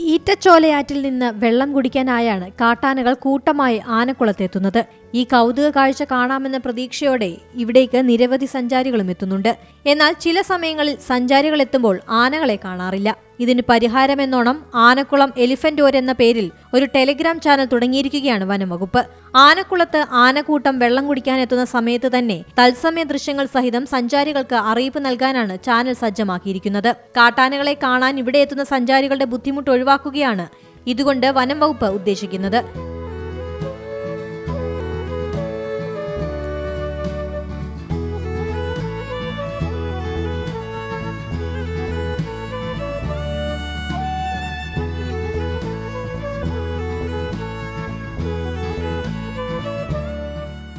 ഈറ്റച്ചോലയാറ്റിൽ നിന്ന് വെള്ളം കുടിക്കാനായാണ് കാട്ടാനകൾ കൂട്ടമായി ആനക്കുളത്തെത്തുന്നത്. ഈ കൗതുക കാഴ്ച കാണാമെന്ന പ്രതീക്ഷയോടെ ഇവിടേക്ക് നിരവധി സഞ്ചാരികളും എത്തുന്നുണ്ട്. എന്നാൽ ചില സമയങ്ങളിൽ സഞ്ചാരികൾ എത്തുമ്പോൾ ആനകളെ കാണാറില്ല. ഇതിന് പരിഹാരമെന്നോണം ആനക്കുളം എലിഫന്റ് എന്ന പേരിൽ ഒരു ടെലിഗ്രാം ചാനൽ തുടങ്ങിയിരിക്കുകയാണ് വനംവകുപ്പ്. ആനക്കുളത്ത് ആനക്കൂട്ടം വെള്ളം കുടിക്കാൻ എത്തുന്ന സമയത്ത് തന്നെ തത്സമയ ദൃശ്യങ്ങൾ സഹിതം സഞ്ചാരികൾക്ക് അറിയിപ്പ് നൽകാനാണ് ചാനൽ സജ്ജമാക്കിയിരിക്കുന്നത്. കാട്ടാനകളെ കാണാൻ ഇവിടെ എത്തുന്ന സഞ്ചാരികളുടെ ബുദ്ധിമുട്ട് ഒഴിവാക്കുകയാണ് ഇതുകൊണ്ട് വനം വകുപ്പ് ഉദ്ദേശിക്കുന്നത്.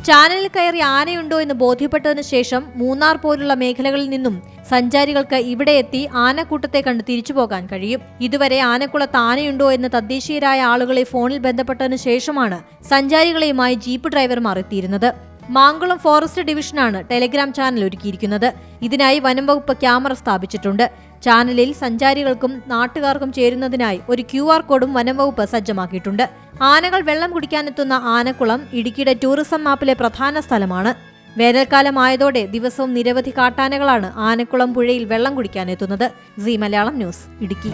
ചാനലിൽ കയറി ആനയുണ്ടോ എന്ന് ബോധ്യപ്പെട്ടതിനു ശേഷം മൂന്നാർ പോലുള്ള മേഖലകളിൽ നിന്നും സഞ്ചാരികൾക്ക് ഇവിടെ എത്തി ആനക്കൂട്ടത്തെ കണ്ട് തിരിച്ചു പോകാൻ കഴിയും. ഇതുവരെ ആനക്കുളത്ത് ആനയുണ്ടോ എന്ന് തദ്ദേശീയരായ ആളുകളെ ഫോണിൽ ബന്ധപ്പെട്ടതിനു ശേഷമാണ് സഞ്ചാരികളെയുമായി ജീപ്പ് ഡ്രൈവർമാർ എത്തിയിരുന്നത്. മാങ്കുളം ഫോറസ്റ്റ് ഡിവിഷനാണ് ടെലിഗ്രാം ചാനൽ ഒരുക്കിയിരിക്കുന്നത്. ഇതിനായി വനം വകുപ്പ് ക്യാമറ സ്ഥാപിച്ചിട്ടുണ്ട്. ചാനലിൽ സഞ്ചാരികൾക്കും നാട്ടുകാർക്കും ചേരുന്നതിനായി ഒരു ക്യു ആർ കോഡും വനം വകുപ്പ് സജ്ജമാക്കിയിട്ടുണ്ട്. ആനകൾ വെള്ളം കുടിക്കാനെത്തുന്ന ആനക്കുളം ഇടുക്കിയുടെ ടൂറിസം മാപ്പിലെ പ്രധാന സ്ഥലമാണ്. വേനൽക്കാലമായതോടെ ദിവസവും നിരവധി കാട്ടാനകളാണ് ആനക്കുളം പുഴയിൽ വെള്ളം കുടിക്കാനെത്തുന്നത്. C Malayalam news Idukki.